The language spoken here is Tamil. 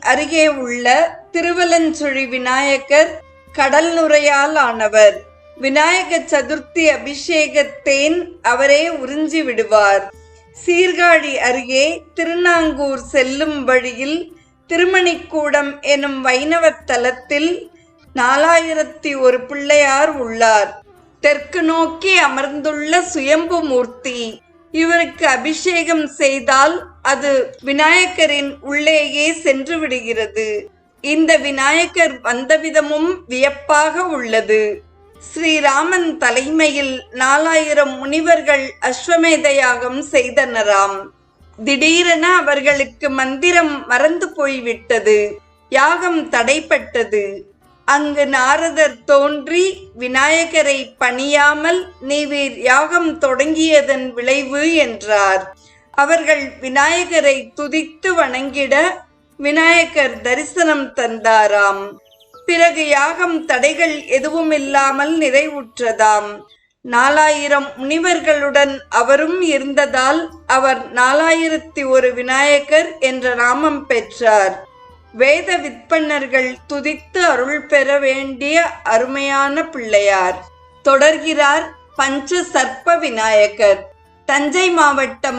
அருகே உள்ள திருவலஞ்சுழி விநாயகர் கடல் நுரையால் ஆனவர். விநாயக சதுர்த்தி அபிஷேகத்தேன் அவரே உறிஞ்சி விடுவார். சீர்காழி அருகே திருநாங்கூர் செல்லும் வழியில் திருமணிக்கூடம் எனும் வைணவ தலத்தில் நாலாயிரத்தி ஒரு பிள்ளையார் உள்ளார். தெற்கு நோக்கி அமர்ந்துள்ள சுயம்பு மூர்த்தி. இவருக்கு அபிஷேகம் செய்தால் அது விநாயகரின் உள்ளேயே சென்று விடுகிறது. இந்த விநாயகர் வந்தவிதமும் வியப்பாக உள்ளது. ஸ்ரீராமன் தலைமையில் நாலாயிரம் முனிவர்கள் அஸ்வமேத யாகம் செய்தனராம். திடீரென அவர்களுக்கு மந்திரம் மறந்து போய்விட்டது. யாகம் தடைப்பட்டது. அங்கு நாரதர் தோன்றி விநாயகரை பணியாமல் நீவீர் யாகம் தொடங்கியதன் விளைவு என்றார். அவர்கள் விநாயகரை துதித்து வணங்கிட விநாயகர் தரிசனம் தந்தாராம். பிறகு யாகம் தடைகள் எதுவும் இல்லாமல் நிறைவுற்றதாம். நாலாயிரம் முனிவர்களுடன் அவரும் இருந்ததால் அவர் நாலாயிரத்தி ஒரு விநாயகர் என்ற நாமம் பெற்றார். வேத விற்பன்னர்கள் துதித்து அருள் பெற வேண்டிய அருமையான பிள்ளையார். தொடர்கிறார் பஞ்ச சர்ப்ப விநாயகர். தஞ்சை மாவட்டம்